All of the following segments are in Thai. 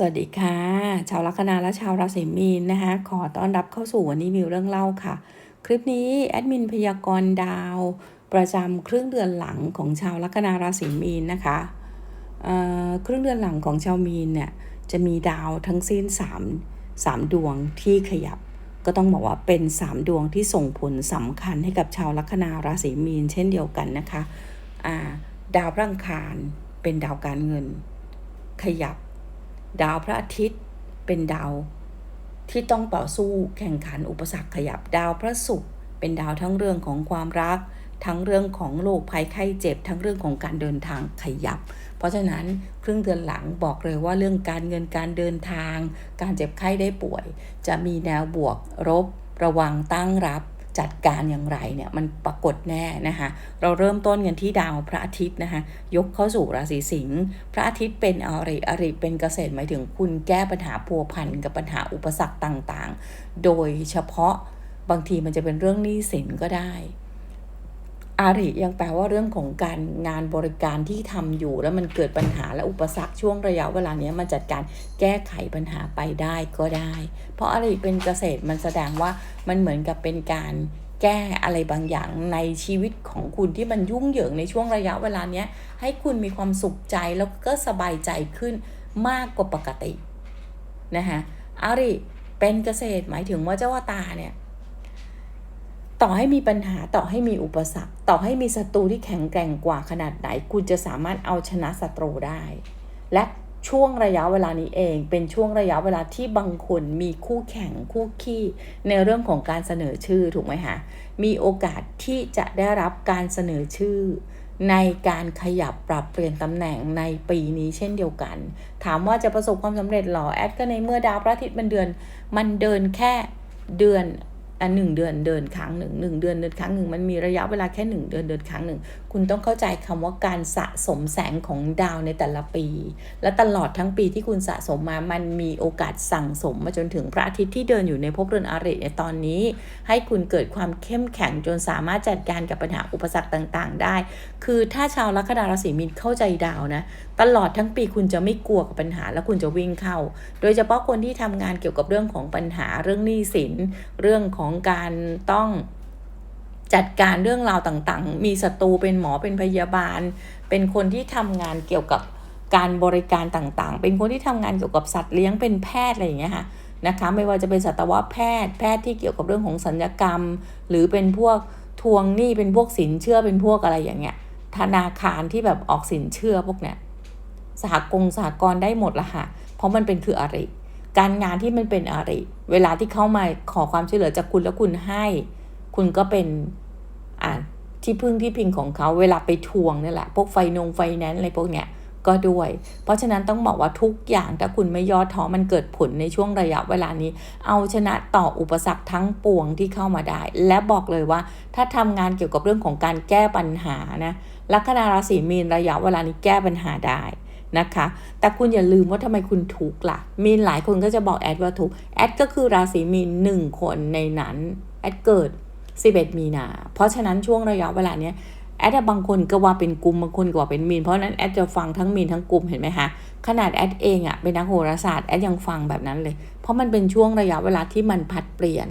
สวัสดีค่ะ ชาวลัคนาและชาวราศีมีนนะคะ ขอต้อนรับเข้าสู่วันนี้มีเรื่องเล่าค่ะ คลิปนี้แอดมินพยากรณ์ดาว ประจำครึ่งเดือนหลังของชาวลัคนาราศีมีนนะคะเครึ่งเดือนหลังของชาวมีนเนี่ยจะมีดาวทั้งสิ้น 3 3 ดวงที่ขยับ ก็ต้องบอกว่าเป็น 3 ดวงที่ส่งผลสำคัญให้กับชาวลัคนาราศีมีน เช่นเดียวกันนะคะดาวระอังคารเป็นดาวการเงินขยับ ดาวพระอาทิตย์เป็นดาวที่ต้องต่อสู้แข่งขันอุปสรรคขยับดาวพระศุกร์เป็นดาวทั้งเรื่องของความรัก ทั้งเรื่องของโรคภัยไข้เจ็บ ทั้งเรื่องของการเดินทางขยับ เพราะฉะนั้นครึ่งเดือนหลังบอกเลยว่าเรื่องการเงินการเดินทาง การเจ็บไข้ได้ป่วย จะมีแนวบวกรบ ระวังตั้งรับ จัดการอย่างไรเนี่ยมันปรากฏแน่นะคะเราเริ่มต้นกันที่ดาวพระอาทิตย์นะคะยกเข้าสู่ราศีสิงห์พระอาทิตย์เป็นอริอริเป็นเกษตรหมายถึงคุณแก้ปัญหาพัวพันกับปัญหาอุปสรรคต่างๆ โดยเฉพาะบางทีมันจะเป็นเรื่องหนี้สินก็ได้ อาริยังแปลว่าเรื่องของการงานบริการที่ทำอยู่ แล้วมันเกิดปัญหาและอุปสรรคช่วงระยะเวลานี้มันจัดการแก้ไขปัญหาไปได้ก็ได้ เพราะอาริเป็นเกษตรมันแสดงว่ามันเหมือนกับเป็นการแก้อะไรบางอย่างในชีวิตของคุณที่มันยุ่งเหยิงในช่วงระยะเวลาเนี้ยให้คุณมีความสุขใจแล้วก็สบายใจขึ้นมากกว่าปกตินะคะอาริเป็นเกษตรหมายถึงว่าเจ้าว่าตาเนี่ย ต่อให้มีปัญหาต่อให้มีอุปสรรค ต่อให้มีศัตรูที่แข็งแกร่งกว่าขนาดไหน คุณจะสามารถเอาชนะศัตรูได้ และช่วงระยะเวลานี้เอง เป็นช่วงระยะเวลาที่บางคนมีคู่แข่งคู่ขี้ในเรื่องของการเสนอชื่อถูกไหมคะมีโอกาสที่จะได้รับการเสนอชื่อ ในการขยับปรับเปลี่ยนตำแหน่งในปีนี้เช่นเดียวกัน ถามว่าจะประสบความสำเร็จหรอแอดก็ในเมื่อดาวพระอาทิตย์มันเดือน มันเดินแค่เดือน อันหนึ่งเดือนเดินครั้งหนึ่งหนึ่งเดือนเดินครั้งหนึ่งมันมีระยะเวลาแค่หนึ่งเดือนเดินครั้งหนึ่งคุณต้องเข้าใจคำว่าการสะสมแสงของดาวในแต่ละปี และตลอดทั้งปีที่คุณสะสมมามันมีโอกาสสั่งสมมาจนถึงพระอาทิตย์ที่เดินอยู่ในภพเรือนอาริในตอนนี้ ให้คุณเกิดความเข้มแข็งจนสามารถจัดการกับปัญหาอุปสรรคต่างๆ ได้ คือถ้าชาวลัคนาราศีมีนเข้าใจดาวนะตลอดทั้งปีคุณจะไม่กลัวกับปัญหาแล้วคุณจะวิ่งเข้า โดยเฉพาะคนที่ทำงานเกี่ยวกับเรื่องของปัญหาเรื่องหนี้สินเรื่องของของการต้องจัดการเรื่องราวต่างๆ มีศัตรูเป็นหมอเป็นพยาบาล เป็นคนที่ทำงานเกี่ยวกับการบริการต่างๆ เป็นคนที่ทำงานเกี่ยวกับสัตว์เลี้ยงเป็นแพทย์อะไรอย่างเงี้ยค่ะนะคะ ไม่ว่าจะเป็นสัตวแพทย์ แพทย์ที่เกี่ยวกับเรื่องของสัญญกรรม หรือเป็นพวกทวงหนี้เป็นพวกสินเชื่อเป็นพวกอะไรอย่างเงี้ย ธนาคารที่แบบออกสินเชื่อพวกเนี้ยสหกงสหกรณ์ได้หมดละค่ะ เพราะมันเป็นคืออะไร การงานที่มันเป็นอะไรเวลาที่เข้ามาขอความช่วยเหลือจากคุณแล้วคุณให้ คุณก็เป็นอ่าที่พึ่งที่พิงของเขาเวลาไปทวงนี่แหละ พวกไฟนงไฟแนนซ์อะไรพวกเนี้ยก็ด้วย เพราะฉะนั้นต้องบอกว่าทุกอย่างถ้าคุณไม่ย่อท้อมันเกิดผลในช่วงระยะเวลานี้ เอาชนะต่ออุปสรรคทั้งปวงที่เข้ามาได้ และบอกเลยว่า ถ้าทำงานเกี่ยวกับเรื่องของการแก้ปัญหานะลัคนาราศีมีนระยะเวลานี้แก้ปัญหาได้ นะคะ แต่คุณอย่าลืมว่าทำไมคุณถูกละ่ะ มีนหลายคนก็จะบอกแอดว่าถูกแอดก็คือราศีมีนหนึ่งคนในนั้น แอดเกิด 11 มีนา เพราะฉะนั้นช่วงระยะเวลาเนี้ยแอดบางคนก็ว่าเป็นกลุ่มบางคนก็ว่าเป็นมีน เพราะนั้นแอดจะฟังทั้งมีนทั้งกลุ่มเห็นไหมคะขนาดแอดเองอะ่ะเป็นนักโหราศาสตร์แอดยังฟังแบบนั้นเลย เพราะมันเป็นช่วงระยะเวลาที่มันผัดเปลี่ยน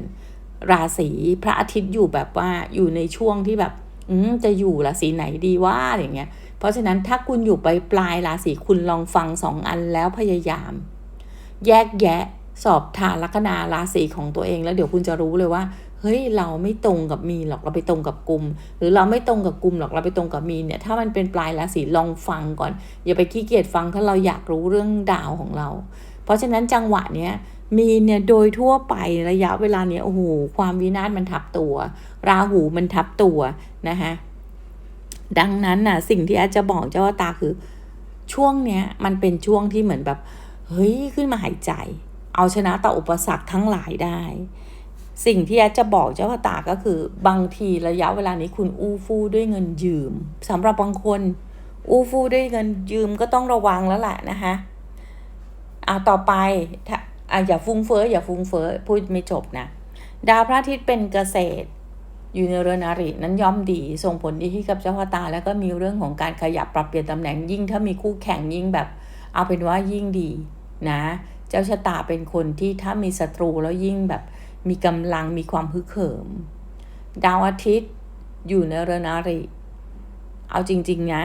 ราศีพระอาทิตย์อยู่แบบว่าอยู่ในช่วงที่แบบ อืจะอยู่ราศีไหนดีว่าอย่างเงี้ย เพราะฉะนั้นถ้าคุณอยู่ไปปลายราศีคุณลองฟังสองอันแล้วพยายาม แยกแยะสอบทานลัคนาราศีของตัวเองแล้วเดี๋ยวคุณจะรู้เลยว่า เฮ้ยเราไม่ตรงกับมีหรอกเราไปตรงกับกลุ่ม หรือเราไม่ตรงกับกลุ่มหรอกเราไปตรงกับมีเนี่ย ถ้ามันเป็นปลายราศีลองฟังก่อน อย่าไปขี้เกียจฟังถ้าเราอยากรู้เรื่องดาวของเรา เพราะฉะนั้นจังหวะเนี้ยมีเนี่ยโดยทั่วไประยะเวลาเนี้ยโอ้โหความวินาศมันทับตัว ราหูมันทับตัวนะคะ ดังนั้นน่ะ สิ่งที่อาจจะบอกเจ้าตาคือ ช่วงเนี้ย มันเป็นช่วงที่เหมือนแบบ เฮ้ย ขึ้นมาหายใจ เอาชนะต่ออุปสรรคทั้งหลายได้ สิ่งที่อาจจะบอกเจ้าตาก็คือ บางทีระยะเวลานี้คุณอู้ฟู่ด้วยเงินยืมสำหรับบางคน อู้ฟู่ด้วยเงินยืมก็ต้องระวังแล้วแหละนะคะอ่าต่อไปถ้าอ่าอย่าฟุ้งเฟ้ออย่าฟุ้งเฟ้อพูดไม่จบนะดาวพระอาทิตย์เป็นเกษตร อยู่ในเรือนอารินั้นย่อมดีส่งผลดีให้กับเจ้าพ่อตา แล้วก็มีเรื่องของการขยับปรับเปลี่ยนตำแหน่งยิ่งถ้ามีคู่แข่งยิ่งแบบ เอาเป็นว่ายิ่งดีนะ เจ้าชะตาเป็นคนที่ถ้ามีศัตรูแล้วยิ่งแบบมีกำลังมีความฮึกเหิม ดาวอาทิตย์อยู่ในเรือนอาริ เอาจริง ๆ นะ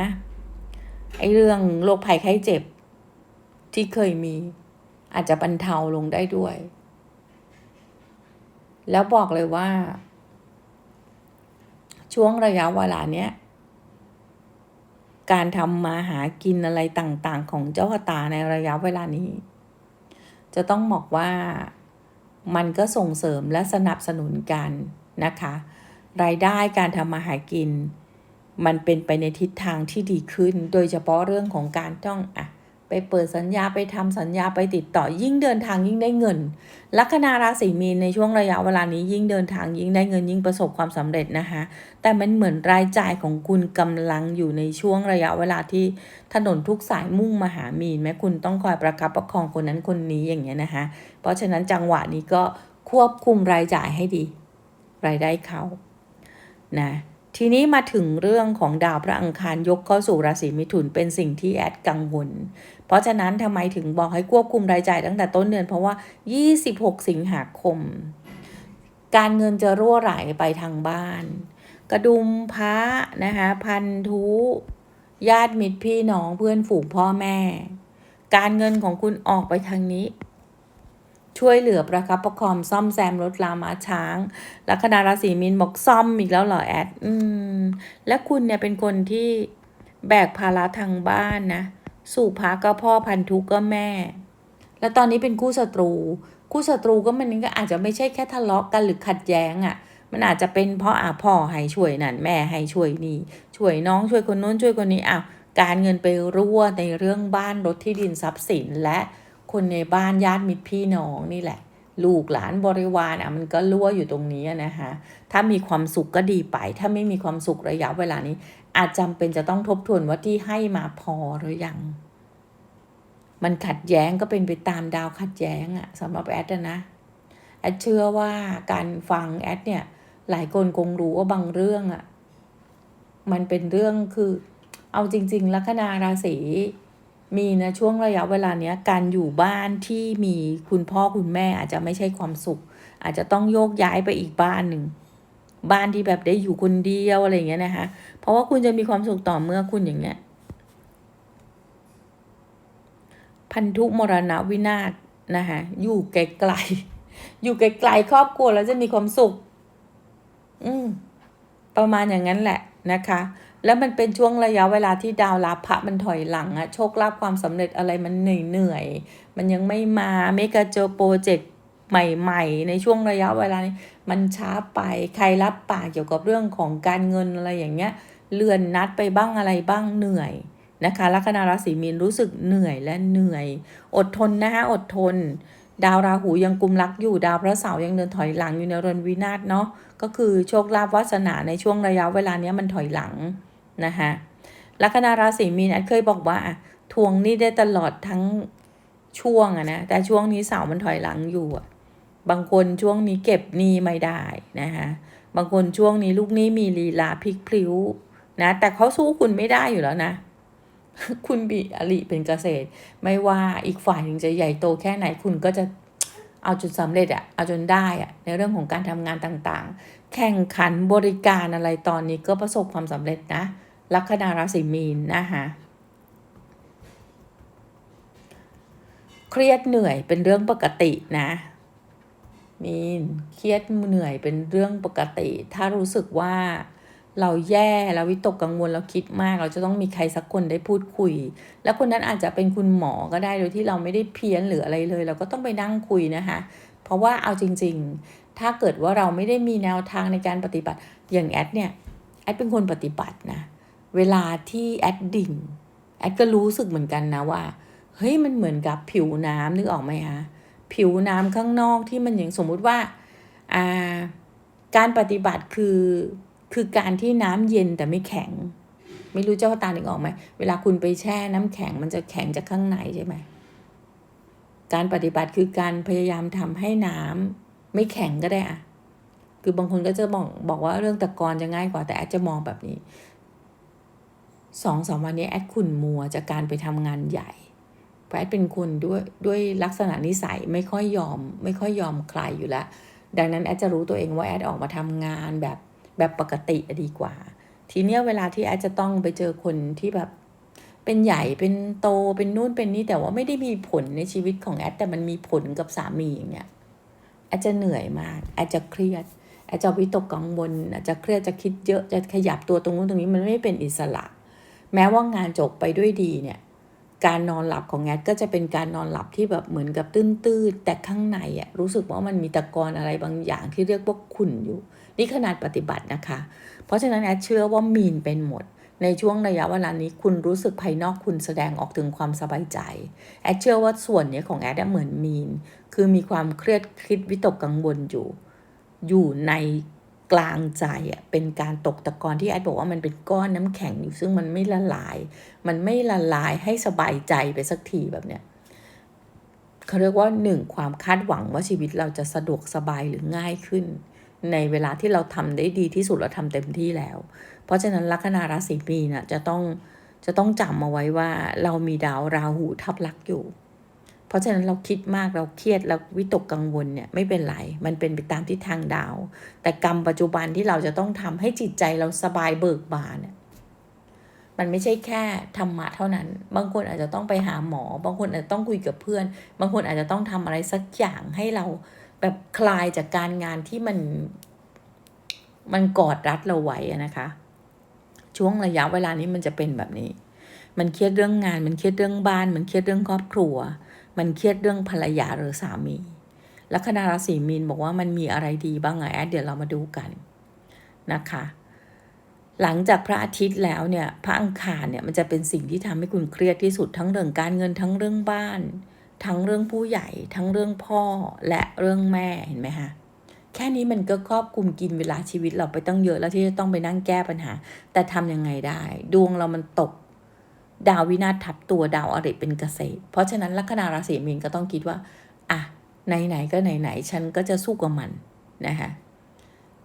ไอเรื่องโรคภัยไข้เจ็บ ที่เคยมีอาจจะบรรเทาลงได้ด้วย แล้วบอกเลยว่า ช่วงระยะเวลาเนี้ยการทำมาหากินอะไรต่างๆ ของเจ้าชะตาในระยะเวลานี้ จะต้องบอกว่ามันก็ส่งเสริมและสนับสนุนกันนะคะ รายได้การทำมาหากิน มันเป็นไปในทิศทางที่ดีขึ้น โดยเฉพาะเรื่องของการต้องอะ ไปเปิดสัญญาไปทำสัญญาไปติดต่อยิ่งเดินทางยิ่งได้เงิน ลัคนาราศีมีนในช่วงระยะเวลานี้ยิ่งเดินทางยิ่งได้เงินยิ่งประสบความสำเร็จนะคะ แต่มันเหมือนรายจ่ายของคุณกำลังอยู่ในช่วงระยะเวลาที่ถนนทุกสายมุ่งมาหามีนแม้คุณต้องคอยประคับประคองคนนั้นคนนี้อย่างเงี้ยนะคะ เพราะฉะนั้นจังหวะนี้ก็ควบคุมรายจ่ายให้ดี รายได้เขานะ ทีนี้มาถึงเรื่องของดาวพระอังคารยกเข้าสู่ราศีมิถุนเป็นสิ่งที่แอดกังวล เพราะฉะนั้นทำไมถึงบอกให้ควบคุมรายจ่ายตั้งแต่ต้นเดือนเพราะว่า 26 สิงหาคม การเงินจะรั่วไหลไปทางบ้าน กระดุมพระนะคะพันธุญาติมิตรพี่น้องเพื่อนฝูงพ่อแม่ การเงินของคุณออกไปทางนี้ ช่วยเหลือประคับประคองซ่อมแซมรถลามาช้าง ลัคนาราศีมีนบอกซ่อมอีกแล้วเหรอแอด อืม และคุณเนี่ยเป็นคนที่แบกภาระทางบ้านนะ สู่พาก็พ่อพันธุก็แม่ แล้วตอนนี้เป็นคู่ศัตรู คู่ศัตรูก็มันก็อาจจะไม่ใช่แค่ทะเลาะกันหรือขัดแย้งอะ่ะ มันอาจจะเป็นเพราะอะพ่อให้ช่วยนั่นแม่ให้ช่วยนี่ ช่วยน้องช่วยคนโน้นช่วยคนนี้อ้าวการเงินไปรั่วในเรื่องบ้านรถที่ดินทรัพย์สินและ คนในบ้านญาติมิตรพี่น้องนี่แหละ ลูกหลานบริวารอะมันก็รั่วอยู่ตรงนี้นะคะถ้ามีความสุขก็ดีไป ถ้าไม่มีความสุขระยะเวลานี้ อาจจำเป็นจะต้องทบทวนว่าที่ให้มาพอหรือยัง มันขัดแย้งก็เป็นไปตามดาวขัดแย้งอะสำหรับแอดนะแอดเชื่อว่าการฟังแอดเนี่ยหลายคนคงรู้ว่าบางเรื่องอะมันเป็นเรื่องคือ เอาจริง ๆ ลัคนาราศี มีนะช่วงระยะเวลาเนี้ยการอยู่บ้านที่มีคุณพ่อคุณแม่อาจจะไม่ใช่ความสุข อาจจะต้องโยกย้ายไปอีกบ้านหนึ่งบ้านที่แบบได้อยู่คนเดียวอะไรเงี้ยนะคะ เพราะว่าคุณจะมีความสุขต่อเมื่อคุณอย่างเงี้ยพันธุมรณะวินาศนะคะอยู่ไกลๆอยู่ไกลๆครอบครัวแล้วจะมีความสุข อืมประมาณอย่างนั้นแหละ นะคะ แล้วมันเป็นช่วงระยะเวลาที่ดาวลาภะมันถอยหลังอะโชคลาภความสำเร็จอะไรมันเหนื่อยเหนื่อยมันยังไม่มาเมกาโจโปรเจกต์ใหม่ ๆ ในช่วงระยะเวลานี้มันช้าไปใครรับปากเกี่ยวกับเรื่องของการเงินอะไรอย่างเงี้ยเลื่อนนัดไปบ้างอะไรบ้างเหนื่อยนะคะลัคนาราศีมีนรู้สึกเหนื่อยและเหนื่อย อดทนนะคะอดทน ดาวราหูยังกุมรักอยู่ดาวพระเสาร์ยังเดินถอยหลังอยู่ในเรือนวินาศเนาะก็คือโชคลาภวาสนาในช่วงระยะเวลาเนี้ยมันถอยหลังนะคะลัคนาราศีมีนอันเคยบอกว่าทวงนี้ได้ตลอดทั้งช่วงอะนะแต่ช่วงนี้เสามันถอยหลังอยู่อะบางคนช่วงนี้เก็บหนี้ไม่ได้นะคะบางคนช่วงนี้ลูกหนี้มีลีลาพลิกพลิ้วนะแต่เขาสู้คุณไม่ได้อยู่แล้วนะ คุณบีอริเป็นเกษตร ไม่ว่าอีกฝ่ายหนึ่งจะใหญ่โตแค่ไหนคุณก็จะเอาจนสำเร็จอะเอาจนได้อะในเรื่องของการทำงานต่างๆ แข่งขันบริการอะไรตอนนี้ก็ประสบความสำเร็จนะ ลัคนาราศีมีนนะคะเครียดเหนื่อยเป็นเรื่องปกตินะมีนเครียดเหนื่อยเป็นเรื่องปกติ ถ้ารู้สึกว่า เราแย่เราวิตกกังวลเราคิดมาก เราจะต้องมีใครสักคนได้พูดคุย แล้วคนนั้นอาจจะเป็นคุณหมอก็ได้โดยที่เราไม่ได้เพี้ยนหรืออะไรเลย เราก็ต้องไปนั่งคุยนะคะ เพราะว่าเอาจริง ๆ ถ้าเกิดว่าเราไม่ได้มีแนวทางในการปฏิบัติอย่างแอดเนี่ยแอดเป็นคนปฏิบัตินะเวลาที่แอดดิ่งแอดก็รู้สึกเหมือนกันนะว่าเฮ้ยมันเหมือนกับผิวน้ำนึกออกไหมคะผิวน้ำข้างนอกที่มันอย่างสมมุติว่าอ่าการปฏิบัติคือ คือการที่น้ำเย็นแต่ไม่แข็ง ไม่รู้เจ้าตาหนึ่งออกไหมเวลาคุณไปแช่น้ำแข็งมันจะแข็งจากข้างในใช่ไหมการปฏิบัติคือการพยายามทำให้น้ำไม่แข็งก็ได้อะคือบางคนก็จะบอกบอกว่าเรื่องตะกอนจะง่ายกว่าแต่แอดจะมองแบบนี้สองสามวันนี้แอดขุ่นมัวจากการไปทำงานใหญ่เพราะแอดเป็นคนด้วยด้วยลักษณะนิสัยไม่ค่อยยอม ไม่ค่อยยอมใครอยู่แล้ว ดังนั้นแอดจะรู้ตัวเองว่าแอดออกมาทำงานแบบ แบบปกติดีกว่า ทีเนี้ยเวลาที่แอดจะต้องไปเจอคนที่แบบเป็นใหญ่เป็นโตเป็นนู่นเป็นนี่แต่ว่าไม่ได้มีผลในชีวิตของแอดแต่มันมีผลกับสามีอย่างเนี้ยแอดจะเหนื่อยมากแอดจะเครียดแอดจะวิตกกังวลอาจจะเครียดจะคิดเยอะจะขยับตัวตรงนู้นตรงนี้มันไม่เป็นอิสระ แม้ว่างานจบไปด้วยดีเนี่ย การนอนหลับของแอดก็จะเป็นการนอนหลับที่แบบเหมือนกับตื้นๆแต่ข้างในอะรู้สึกว่ามันมีตะกอนอะไรบางอย่างที่เรียกว่าขุ่นอยู่ นี่ขนาดปฏิบัตินะคะ เพราะฉะนั้นแอดเชื่อว่ามีนเป็นหมด ในช่วงระยะเวลานี้คุณรู้สึกภายนอกคุณแสดงออกถึงความสบายใจ แอดเชื่อว่าส่วนนี้ของแอดเหมือนมีน คือมีความเครียดคิดวิตกกังวลอยู่ อยู่ในกลางใจอะเป็นการตกตะกอนที่แอดบอกว่ามันเป็นก้อนน้ำแข็งอยู่ซึ่งมันไม่ละลาย มันไม่ละลายให้สบายใจไปสักทีแบบเนี้ยเขาเรียกว่าหนึ่งความคาดหวังว่าชีวิตเราจะสะดวกสบายหรือง่ายขึ้น ในเวลาที่เราทำได้ดีที่สุดเราทำเต็มที่แล้ว เพราะฉะนั้นลัคนาราศีมีน่ะจะต้องจะต้องจำเอาไว้ว่าเรามีดาวราหูทับลักอยู่ เพราะฉะนั้นเราคิดมากเราเครียดเราวิตกกังวลเนี่ยไม่เป็นไร มันเป็นไปตามทิศทางดาว แต่กรรมปัจจุบันที่เราจะต้องทำให้จิตใจเราสบายเบิกบานเนี่ยมันไม่ใช่แค่ธรรมะเท่านั้น บางคนอาจจะต้องไปหาหมอ บางคนอาจจะต้องคุยกับเพื่อน บางคนอาจจะต้องทำอะไรสักอย่างให้เรา แบบคลายจากการงานที่มัน มันกอดรัดเราไว้นะคะ ช่วงระยะเวลานี้มันจะเป็นแบบนี้ มันเครียดเรื่องงาน มันเครียดเรื่องบ้าน มันเครียดเรื่องครอบครัว มันเครียดเรื่องภรรยาหรือสามีลัคนาราศีมีนบอกว่ามันมีอะไรดีบ้างไงแอดเดี๋ยวเรามาดูกันนะคะ หลังจากพระอาทิตย์แล้วเนี่ย พระอังคารเนี่ยมันจะเป็นสิ่งที่ทำให้คุณเครียดที่สุดทั้งเรื่องการเงินทั้งเรื่องบ้าน ทั้งเรื่องผู้ใหญ่ ทั้งเรื่องพ่อและเรื่องแม่เห็นไหมคะแค่นี้มันก็ครอบคลุมกินเวลาชีวิตเราไปต้องเยอะแล้วที่จะต้องไปนั่งแก้ปัญหา แต่ทำยังไงได้ ดวงเรามันตก ดาววินาศทับตัวดาวอริเป็นเกษตร เพราะฉะนั้นลัคนาราศีมีนก็ต้องคิดว่าอะไหนๆก็ไหนๆฉันก็จะสู้กับมันนะคะ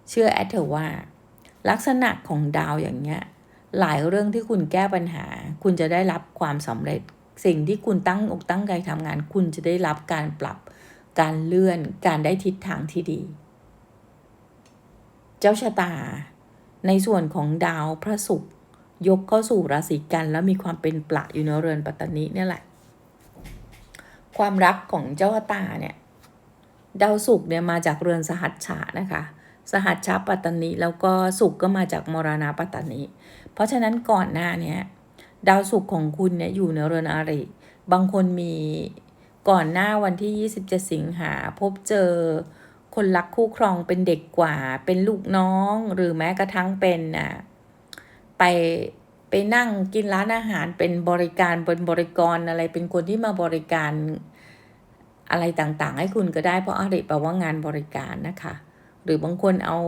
เชื่อแอดเถอะว่า ลักษณะของดาวอย่างเงี้ยหลายเรื่องที่คุณแก้ปัญหา คุณจะได้รับความสำเร็จ สิ่งที่คุณตั้งอกตั้งใจทำงาน คุณจะได้รับการปรับการเลื่อนการได้ทิศทางที่ดี เจ้าชะตา ในส่วนของดาวพระศุกร์ยกเข้าสู่ราศีกัน แล้วมีความเป็นประอยู่ในเรือนปัตตานีเนี่ยแหละ ความรักของเจ้าชะตาเนี่ยดาวศุกร์เนี่ยมาจากเรือนสหัชชานะคะสหัชชาปัตตานีแล้วก็ศุกร์ก็มาจากมรณาปัตตานี เพราะฉะนั้นก่อนหน้าเนี้ย ดาวศุกร์ของคุณเนี่ยอยู่ในเรือนอาริ บางคนมีก่อนหน้าวันที่ 27 สิงหาพบเจอคนรักคู่ครองเป็นเด็กกว่า เป็นลูกน้องหรือแม้กระทั่งเป็นอะไปไปนั่งกินร้านอาหารเป็นบริการเป็นบริกรอะไรเป็นคนที่มาบริการอะไรต่างๆ ให้คุณก็ได้เพราะอาริแปลว่างานบริการนะคะ หรือบางคนเอา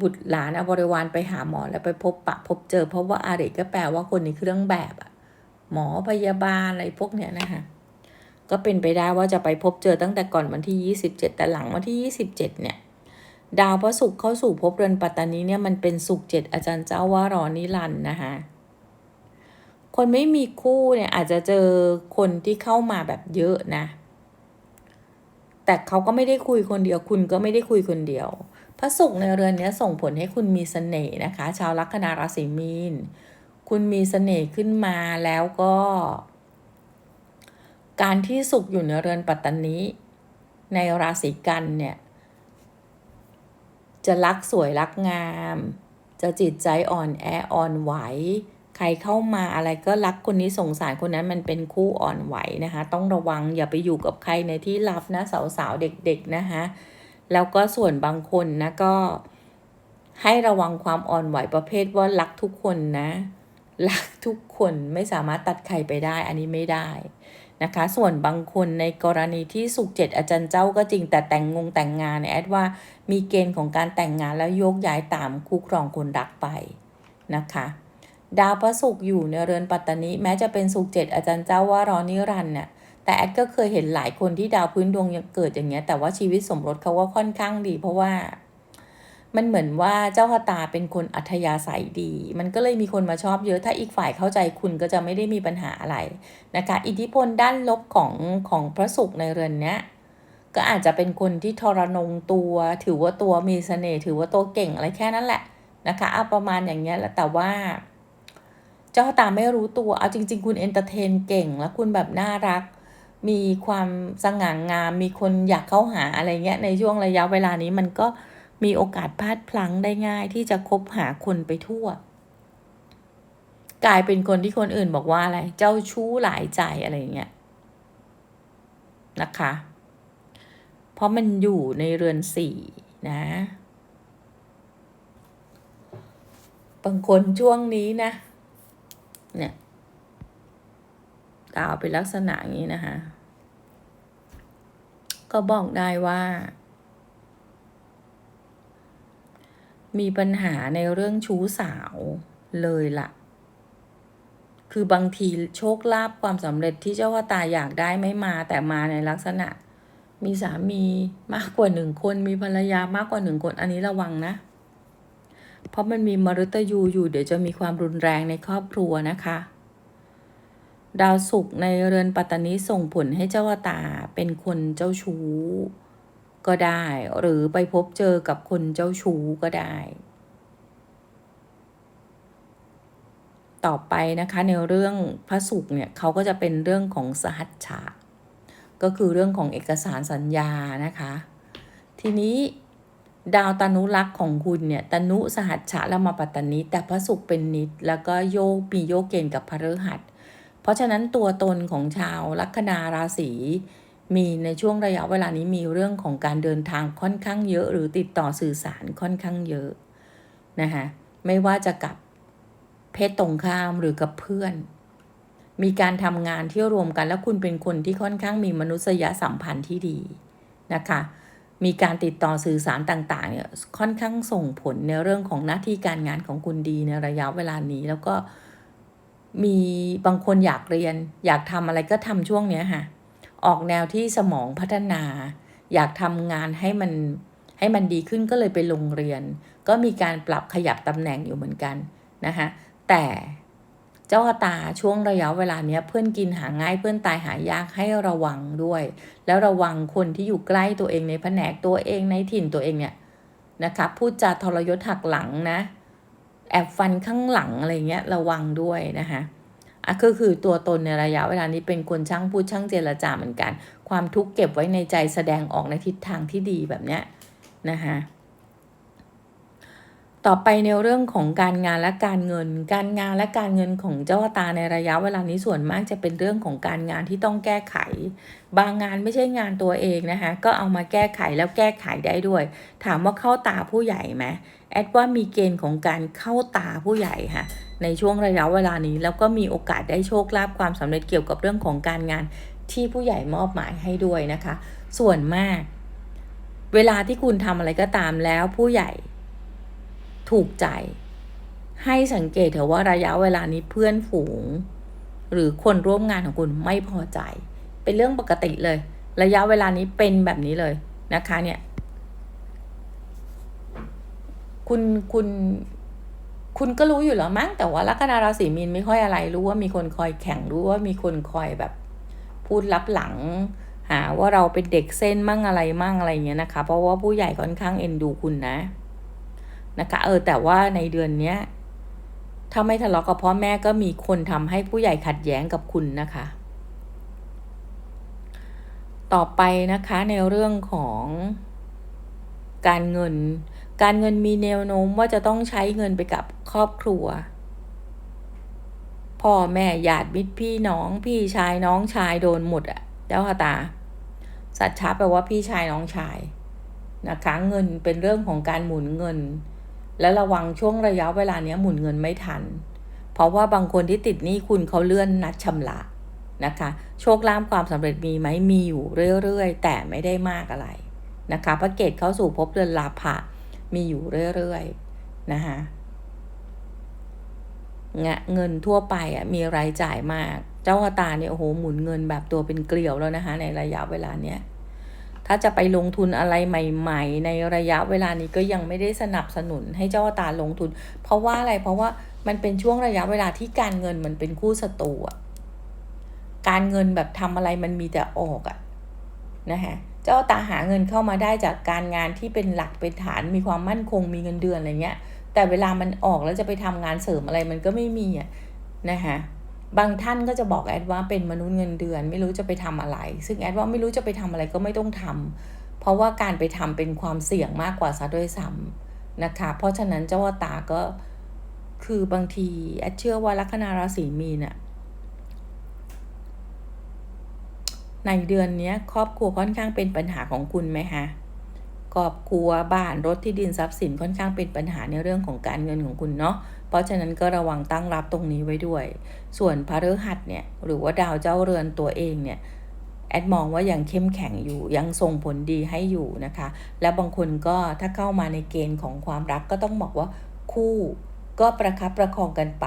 บุตรหลานเอาบริวารไปหาหมอแล้วไปพบปะพบเจอ เพราะว่าอาริก็แปลว่าคนในเครื่องแบบอะหมอพยาบาลอะไรพวกเนี้ยนะคะก็เป็นไปได้ว่าจะไปพบเจอตั้งแต่ก่อนวันที่ 27 แต่หลังวันที่ 27 เนี่ย ดาวพระศุกร์เข้าสู่ภพเรือนปัตตานีเนี่ยมันเป็นศุกร์เจ็ดอาจารย์เจ้าว่ารอนิรันด์นะคะคนไม่มีคู่เนี่ยอาจจะเจอคนที่เข้ามาแบบเยอะนะ แต่เขาก็ไม่ได้คุยคนเดียว คุณก็ไม่ได้คุยคนเดียว พระศุกร์ในเรือนนี้ส่งผลให้คุณมีเสน่ห์นะคะ ชาวลัคนาราศีมีน คุณมีเสน่ห์ขึ้นมาแล้วก็ การที่สุขอยู่ในเรือนปัตตานีในราศีกันเนี่ย จะรักสวยรักงาม จะจิตใจอ่อนแออ่อนไหว ใครเข้ามาอะไรก็รักคนนี้สงสารคนนั้นมันเป็นคู่อ่อนไหวนะคะ ต้องระวังอย่าไปอยู่กับใครในที่ลับนะสาวๆเด็กๆนะคะ แล้วก็ส่วนบางคนนะก็ให้ระวังความอ่อนไหวประเภทว่ารักทุกคนนะรักทุกคนไม่สามารถตัดใครไปได้ อันนี้ไม่ได้นะคะ ส่วนบางคนในกรณีที่สุขเจ็ดอาจารย์เจ้าก็จริงแต่แต่งงงแต่งงานเนี่ยแอดว่ามีเกณฑ์ของการแต่งงานแล้วโยกย้ายตามคู่ครองคนรักไปนะคะดาวพระศุกร์อยู่ในเรือนปัตตานีแม้จะเป็นสุขเจ็ดอาจารย์เจ้าว่ารอนิรันด์เนี่ย แต่แอดก็เคยเห็นหลายคนที่ดาวพื้นดวงยังเกิดอย่างเงี้ย แต่ว่าชีวิตสมรสเขาว่าค่อนข้างดี เพราะว่า มันเหมือนว่าเจ้าชะตาเป็นคนอัธยาศัยดี มันก็เลยมีคนมาชอบเยอะ ถ้าอีกฝ่ายเข้าใจคุณก็จะไม่ได้มีปัญหาอะไรนะคะ อิทธิพลด้านลบของของพระศุกร์ในเรือนเนี้ยก็อาจจะเป็นคนที่ทรนงตัว ถือว่าตัวมีเสน่ห์ถือว่าตัวเก่งอะไรแค่นั้นแหละนะคะเอาประมาณอย่างเงี้ยแหละแต่ว่าเจ้าตาไม่รู้ตัว เอาจริง ๆ คุณเอนเตอร์เทนเก่ง แล้วคุณแบบน่ารัก มีความสง่างาม มีคนอยากเข้าหาอะไรเงี้ยในช่วงระยะเวลานี้มันก็มีโอกาสพลาดพลั้งได้ง่ายที่จะคบหาคนไปทั่ว กลายเป็นคนที่คนอื่นบอกว่าอะไร เจ้าชู้หลายใจอะไรเงี้ยนะคะ เพราะมันอยู่ในเรือนสี่นะ บางคนช่วงนี้นะ เนี่ย ดาวเป็นลักษณะอย่างนี้นะคะ ก็บอกได้ว่า มีปัญหาในเรื่องชู้สาวเลยละ่ะ คือบางทีโชคลาภความสำเร็จที่เจ้าว่าตาอยากได้ไม่มาแต่มาในลักษณะ มีสามีมากกว่าหนึ่งคน มีภรรยามากกว่าหนึ่งคน อันนี้ระวังนะเพราะมันมีมฤตยูอยู่เดี๋ยวจะมีความรุนแรงในครอบครัวนะคะ ดาวศุกร์ในเรือนปัตตานีส่งผลให้เจ้าวตาเป็นคนเจ้าชู้ ก็ได้ หรือไปพบเจอกับคนเจ้าชู้ก็ได้ ต่อไปนะคะในเรื่องพระศุกร์เนี่ยเขาก็จะเป็นเรื่องของสหัชชาก็คือเรื่องของเอกสารสัญญานะคะ ทีนี้ดาวตนุรักษ์ของคุณเนี่ยตนุสหัชชะและมาปัตตานิแต่พระศุกร์เป็นนิด แล้วก็โยกมีโยกเกณฑ์กับพระฤหัสเราะฉะนั้นตัวตนของชาวลัคนาราศีมีในช่วงระยะเวลานี้มีเรื่องของการเดินทางค่อนข้างเยอะ หรือติดต่อสื่อสารค่อนข้างเยอะนะคะไม่ว่าจะกับเพศตรงข้ามหรือกับเพื่อน มีการทำงานที่รวมกันแล้วคุณเป็นคนที่ค่อนข้างมีมนุษยสัมพันธ์ที่ดีนะคะ มีการติดต่อสื่อสารต่างๆเนี่ยค่อนข้างส่งผลในเรื่องของหน้าที่การงานของคุณดีในระยะเวลานี้แล้วก็ มีบางคนอยากเรียน อยากทำอะไรก็ทำช่วงเนี้ยค่ะ ออกแนวที่สมองพัฒนา อยากทำงานให้มันให้มันดีขึ้นก็เลยไปโรงเรียน ก็มีการปรับขยับตำแหน่งอยู่เหมือนกันนะคะแต่เจ้าตาช่วงระยะเวลาเนี้ยเพื่อนกินหาง่ายเพื่อนตายหายากให้ระวังด้วย แล้วระวังคนที่อยู่ใกล้ตัวเองในแผนกตัวเองในถิ่นตัวเองเนี่ยนะคะพูดจาทรยศหักหลังนะ แอบฟันข้างหลังอะไรเงี้ยระวังด้วยนะคะอะก็คือตัวตนในระยะเวลานี้เป็นคนช่างพูดช่างเจรจาเหมือนกัน ความทุกข์เก็บไว้ในใจแสดงออกในทิศทางที่ดีแบบเนี้ยนะคะต่อไปในเรื่องของการงานและการเงิน การงานและการเงินของเจ้าตาในระยะเวลานี้ส่วนมากจะเป็นเรื่องของการงานที่ต้องแก้ไข บางงานไม่ใช่งานตัวเองนะคะ ก็เอามาแก้ไขแล้วแก้ไขได้ด้วย ถามว่าเข้าตาผู้ใหญ่ไหม แอดว่ามีเกณฑ์ของการเข้าตาผู้ใหญ่ค่ะในช่วงระยะเวลานี้ แล้วก็มีโอกาสได้โชคลาภความสำเร็จเกี่ยวกับเรื่องของการงานที่ผู้ใหญ่มอบหมายให้ด้วยนะคะ ส่วนมาก เวลาที่คุณทำอะไรก็ตามแล้วผู้ใหญ่ถูกใจ ให้สังเกตเถอะว่าระยะเวลานี้เพื่อนฝูง หรือคนร่วมงานของคุณไม่พอใจ เป็นเรื่องปกติเลย ระยะเวลานี้เป็นแบบนี้เลยนะคะเนี่ย คุณคุณ คุณก็รู้อยู่แล้วมั้งแต่ว่าลัคนาราศีมีนไม่ค่อยอะไรรู้ว่ามีคนคอยแข่งรู้ว่ามีคนคอยแบบ พูดลับหลัง หาว่าเราเป็นเด็กเส้นมั่งอะไรมั่งอะไรเงี้ยนะคะ เพราะว่าผู้ใหญ่ค่อนข้างเอ็นดูคุณนะ นะคะ เออแต่ว่าในเดือนเนี้ยถ้าไม่ทะเลาะกับพ่อแม่ก็มีคนทำให้ผู้ใหญ่ขัดแย้งกับคุณนะคะ ต่อไปนะคะในเรื่องของการเงิน การเงินมีแนวโน้มว่าจะต้องใช้เงินไปกับครอบครัว พ่อแม่ญาติมิตรพี่น้องพี่ชายน้องชายโดนหมดอะเจ้าตา สัตว์ช้าแปลว่าพี่ชายน้องชายนะคะเงินเป็นเรื่องของการหมุนเงิน และระวังช่วงระยะเวลาเนี้ยหมุนเงินไม่ทัน เพราะว่าบางคนที่ติดหนี้คุณเขาเลื่อนนัดชำระนะคะ โชคลาภความสำเร็จมีไหมมีอยู่เรื่อยๆ แต่ไม่ได้มากอะไรนะคะพระเกตเข้าสู่ภพเดือนลาภะ มีอยู่เรื่อยๆนะคะเงินทั่วไปอะมีรายจ่ายมาก เจ้าตาเนี่ยโอ้โหหมุนเงินแบบตัวเป็นเกลียวแล้วนะคะในระยะเวลาเนี้ยถ้าจะไปลงทุนอะไรใหม่ ๆ ในระยะเวลานี้ก็ยังไม่ได้สนับสนุนให้เจ้าตาลงทุน เพราะว่าอะไรเพราะว่ามันเป็นช่วงระยะเวลาที่การเงินมันเป็นคู่ศัตรูการเงินแบบทำอะไรมันมีแต่ออกอะนะคะ เจ้าตาหาเงินเข้ามาได้จากการงานที่เป็นหลักเป็นฐานมีความมั่นคงมีเงินเดือนอะไรเงี้ย แต่เวลามันออกแล้วจะไปทำงานเสริมอะไรมันก็ไม่มีอะนะคะบางท่านก็จะบอกแอดว่าเป็นมนุษย์เงินเดือน ไม่รู้จะไปทำอะไร ซึ่งแอดว่าไม่รู้จะไปทำอะไรก็ไม่ต้องทำเพราะว่าการไปทำเป็นความเสี่ยงมากกว่าซะด้วยซ้ำนะคะ เพราะฉะนั้นเจ้าตาก็คือบางทีแอดเชื่อว่าลัคนาราศีมีนอะ ในเดือนนี้ครอบครัวค่อนข้างเป็นปัญหาของคุณไหมคะครอบครัวบ้านรถที่ดินทรัพย์สินค่อนข้างเป็นปัญหาในเรื่องของการเงินของคุณเนาะ เพราะฉะนั้นก็ระวังตั้งรับตรงนี้ไว้ด้วย ส่วนพระฤหัสเนี่ยหรือว่าดาวเจ้าเรือนตัวเองเนี่ยแอดมองว่ายังเข้มแข็งอยู่ยังส่งผลดีให้อยู่นะคะ และบางคนก็ถ้าเข้ามาในเกณฑ์ของความรักก็ต้องบอกว่าคู่ก็ประคับประคองกันไป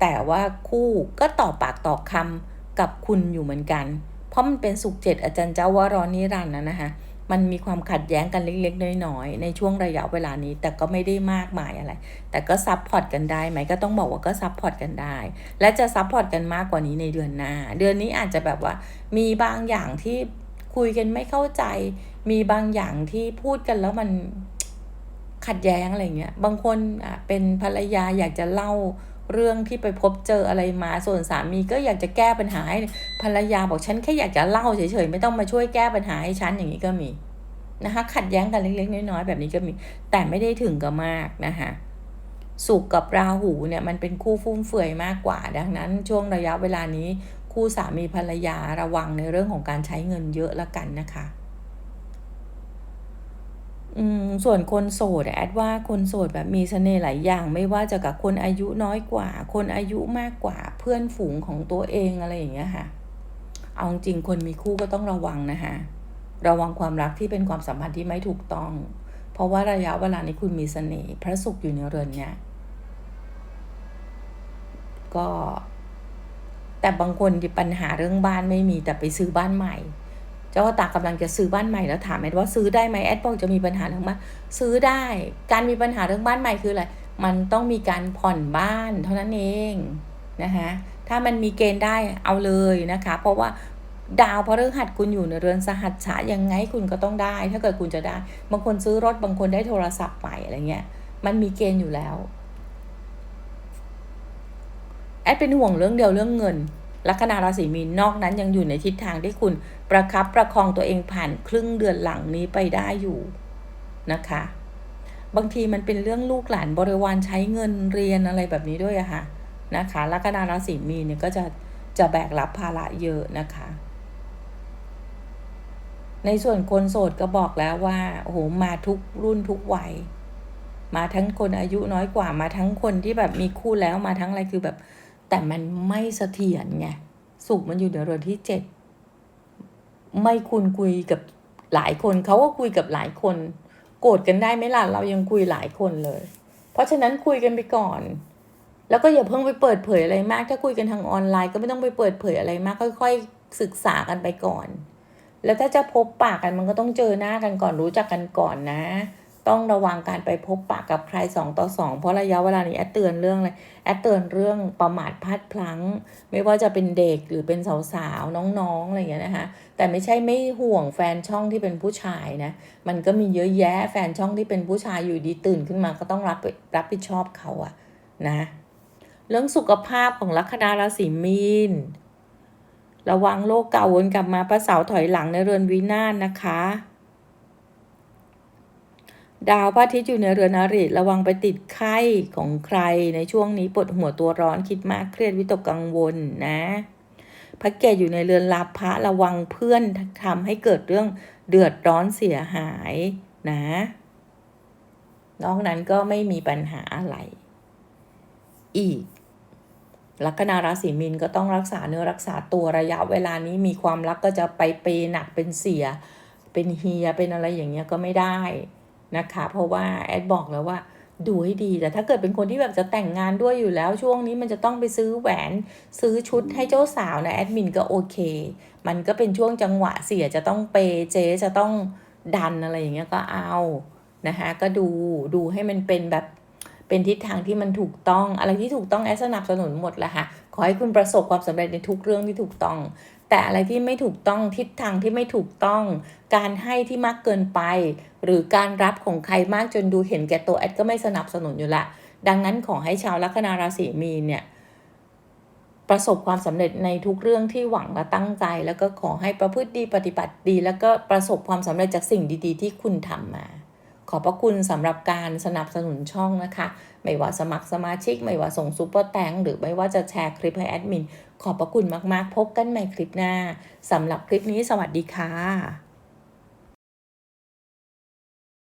แต่ว่าคู่ก็ต่อปากต่อคำกับคุณอยู่เหมือนกัน เพราะมันเป็นสุขเจ็ดอาจารย์เจ้าวารอนิรันดร์นะนะคะมันมีความขัดแย้งกันเล็กๆ น้อยๆ ในช่วงระยะเวลานี้ แต่ก็ไม่ได้มากมายอะไร แต่ก็ซับพอร์ตกันได้ไหมก็ต้องบอกว่าก็ซับพอร์ตกันได้ และจะซับพอร์ตกันมากกว่านี้ในเดือนหน้า เดือนนี้อาจจะแบบว่า มีบางอย่างที่คุยกันไม่เข้าใจ มีบางอย่างที่พูดกันแล้วมันขัดแย้งอะไรเงี้ย บางคนอะเป็นภรรยาอยากจะเล่า เรื่องที่ไปพบเจออะไรมา ส่วนสามีก็อยากจะแก้ปัญหาให้ภรรยาบอกฉันแค่อยากจะเล่าเฉยๆไม่ต้องมาช่วยแก้ปัญหาให้ฉันอย่างนี้ก็มีนะคะขัดแย้งกันเล็กๆน้อยๆแบบนี้ก็มี แต่ไม่ได้ถึงกับมากนะคะสุกกับราหูเนี่ยมันเป็นคู่ฟุ่มเฟือยมากกว่า ดังนั้นช่วงระยะเวลานี้ คู่สามีภรรยาระวังในเรื่องของการใช้เงินเยอะละกันนะคะ อืมส่วนคนโสดแอดว่าคนโสดแบบมีเสน่ห์หลายอย่าง ไม่ว่าจะกับคนอายุน้อยกว่า คนอายุมากกว่าเพื่อนฝูงของตัวเองอะไรอย่างเงี้ยค่ะ เอาจริงคนมีคู่ก็ต้องระวังนะคะระวังความรักที่เป็นความสัมพันธ์ที่ไม่ถูกต้อง เพราะว่าระยะเวลานี้คุณมีเสน่ห์พระศุกร์อยู่ในเรือนเนี่ยก็ แต่บางคนที่ปัญหาเรื่องบ้านไม่มีแต่ไปซื้อบ้านใหม่ เจ้าตากำลังจะซื้อบ้านใหม่แล้วถามแอดว่าซื้อได้ไหมแอดบอกจะมีปัญหาเรื่องบ้านซื้อได้ การมีปัญหาเรื่องบ้านใหม่คืออะไรมันต้องมีการผ่อนบ้านเท่านั้นเองนะคะถ้ามันมีเกณฑ์ได้เอาเลยนะคะ เพราะว่าดาวพฤหัสคุณอยู่ในเรือนสหัสฉะยังไงคุณก็ต้องได้ ถ้าเกิดคุณจะได้ บางคนซื้อรถบางคนได้โทรศัพท์ใหม่อะไรเงี้ยมันมีเกณฑ์อยู่แล้ว แอดเป็นห่วงเรื่องเดียวเรื่องเงิน ลัคนาราศีมีนนอกนั้นยังอยู่ในทิศทางที่คุณประคับประคองตัวเองผ่านครึ่งเดือนหลังนี้ไปได้อยู่นะคะ บางทีมันเป็นเรื่องลูกหลานบริวารใช้เงินเรียนอะไรแบบนี้ด้วยอะค่ะนะคะลัคนาราศีมีนเนี่ยก็จะจะแบกรับภาระเยอะนะคะ ในส่วนคนโสดก็บอกแล้วว่าโอ้โหมาทุกรุ่นทุกวัยมาทั้งคนอายุน้อยกว่ามาทั้งคนที่แบบมีคู่แล้วมาทั้งอะไรคือแบบ แต่มันไม่เสถียรไงสุขมันอยู่ในเรือนที่เจ็ดไม่คุณคุยกับหลายคนเขาก็คุยกับหลายคน โกรธกันได้ไหมล่ะเรายังคุยหลายคนเลย เพราะฉะนั้นคุยกันไปก่อน แล้วก็อย่าเพิ่งไปเปิดเผยอะไรมาก ถ้าคุยกันทางออนไลน์ก็ไม่ต้องไปเปิดเผยอะไรมาก ค่อย ๆ ศึกษากันไปก่อน แล้วถ้าจะพบปากกันมันก็ต้องเจอหน้ากันก่อนรู้จักกันก่อนนะ ต้องระวังการไปพบปากกับใครสองต่อสองเพราะระยะเวลานี้แอดเตือนเรื่องอะไรแอดเตือนเรื่องประมาทพลาดพลั้ง ไม่ว่าจะเป็นเด็กหรือเป็นสาวๆน้องๆอะไรอย่างเงี้ยนะคะแต่ไม่ใช่ไม่ห่วงแฟนช่องที่เป็นผู้ชายนะมันก็มีเยอะแยะแฟนช่องที่เป็นผู้ชายอยู่ดีตื่นขึ้นมาก็ต้องรับรับผิดชอบเขาอะนะเรื่องสุขภาพของลัคนาราศีมีนระวังโลกเก่าวนกลับมาพระเสาถอยหลังในเรือนวินาศนะคะ ดาวพระอาทิตย์อยู่ในเรือนอริระวังไปติดไข้ของใครในช่วงนี้ปวดหัวตัวร้อนคิดมากเครียดวิตกกังวลนะพระเกศอยู่ในเรือนลาภะระวังเพื่อนทำให้เกิดเรื่องเดือดร้อนเสียหายนะ นอกนั้นก็ไม่มีปัญหาอะไร อีก ลัคนาราศีมีนก็ต้องรักษาเนื้อรักษาตัวระยะเวลานี้มีความรักก็จะไปเปหนักเป็นเสีย เป็นเฮียเป็นอะไรอย่างเงี้ยก็ไม่ได้ นะคะ เพราะว่าแอดบอกแล้วว่าดูให้ดี แต่ถ้าเกิดเป็นคนที่แบบจะแต่งงานด้วยอยู่แล้ว ช่วงนี้มันจะต้องไปซื้อแหวนซื้อชุดให้เจ้าสาวนะแอดมินก็โอเค มันก็เป็นช่วงจังหวะเสียจะต้องเปย์เจจะต้องดันอะไรอย่างเงี้ยก็เอานะคะก็ดูดูให้มันเป็นแบบเป็นทิศทางที่มันถูกต้องอะไรที่ถูกต้องแอดสนับสนุนหมดแหละค่ะขอให้คุณประสบความสำเร็จในทุกเรื่องที่ถูกต้อง แต่อะไรที่ไม่ถูกต้องทิศทางที่ไม่ถูกต้อง การให้ที่มากเกินไป หรือการรับของใครมากจนดูเห็นแก่ตัวแอดก็ไม่สนับสนุนอยู่ละดังนั้นขอให้ชาวลัคนาราศีมีนเนี่ยประสบความสำเร็จในทุกเรื่องที่หวังและตั้งใจ แล้วก็ขอให้ประพฤติดีปฏิบัติดี แล้วก็ประสบความสำเร็จจากสิ่งดี ๆ ที่คุณทำมา ขอบพระคุณสำหรับการสนับสนุนช่องนะคะ ไม่ว่าสมัครสมาชิก ไม่ว่าส่งซูเปอร์แตงหรือไม่ว่าจะแชร์คลิปให้แอดมิน ขอบพระคุณมากๆ พบกันใหม่คลิปหน้าสำหรับคลิปนี้สวัสดีค่ะ